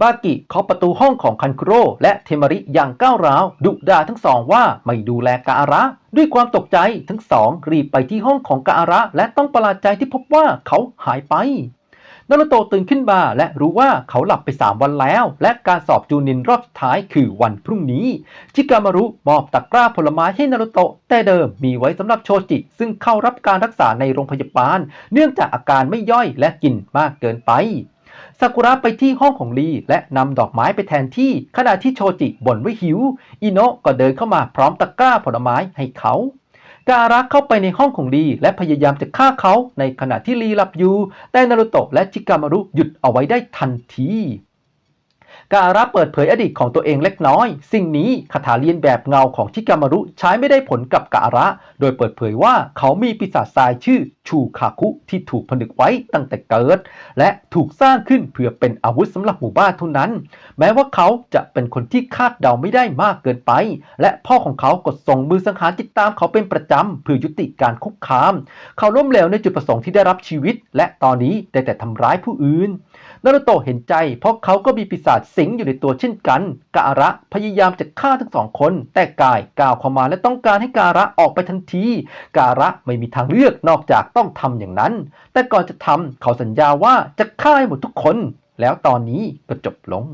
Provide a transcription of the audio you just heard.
บากิเคาะประตูห้องของคันคุโร่และเทมาริอย่างก้าวร้าวดุด่าทั้งสองว่าไม่ดูแลกาอาระ ด้วยความตกใจทั้งสองรีบไปที่ห้องของกาอาระ และต้องประหลาดใจที่พบว่าเขาหายไปนารุโตตื่นขึ้นมาและรู้ว่าเขาหลับไป 3 วันแล้ว และการสอบจูนินรอบสุดท้ายคือวันพรุ่งนี้ ชิกามารุมอบตะกร้าผลไม้ให้นารุโตะแต่เดิมมีไว้สำหรับโชจิ ซึ่งเข้ารับการรักษาในโรงพยาบาล เนื่องจากอาการไม่ย่อยและกินมากเกินไป ซากุระไปที่ห้องของลีและนำดอกไม้ไปแทนที่ขณะที่โชจิบ่นว่าหิว อิโนะก็เดินเข้ามาพร้อมตะกร้าผลไม้ให้เขาการะเข้าไปในห้องของลีและพยายามจะฆ่าเขาในขณะที่ลีหลับอยู่ แต่นารุโตะและชิกามารุหยุดเอาไว้ได้ทันที การะเปิดเผยอดีตของตัวเองเล็กน้อย สิ่งนี้คาถาเลียนแบบเงาของชิกามารุใช้ไม่ได้ผลกับการะ โดยเปิดเผยว่าเขามีปีศาจทรายชื่อชูคาคุที่ถูกผนึกไว้ตั้งแต่เกิด และถูกสร้างขึ้นเพื่อเป็นอาวุธสำหรับหมู่บ้านเท่านั้น แม้ว่าเขาจะเป็นคนที่คาดเดาไม่ได้มากเกินไป และพ่อของเขาก็ส่งมือสังหารติดตามเขาเป็นประจำเพื่อยุติการคุกคาม เขาล้มเหลวในจุดประสงค์ที่ได้รับชีวิต และตอนนี้ได้แต่ทำร้ายผู้อื่นนารุโตะเห็นใจเพราะเขาก็มีปีศาจสิงอยู่ในตัวเช่นกันการะพยายามจะฆ่าทั้งสองคน แต่กายก้าวเข้ามาและต้องการให้การะออกไปทันที การะไม่มีทางเลือกนอกจากต้องทำอย่างนั้น แต่ก่อนจะทำเขาสัญญาว่าจะฆ่าให้หมดทุกคน แล้วตอนนี้ก็จบลง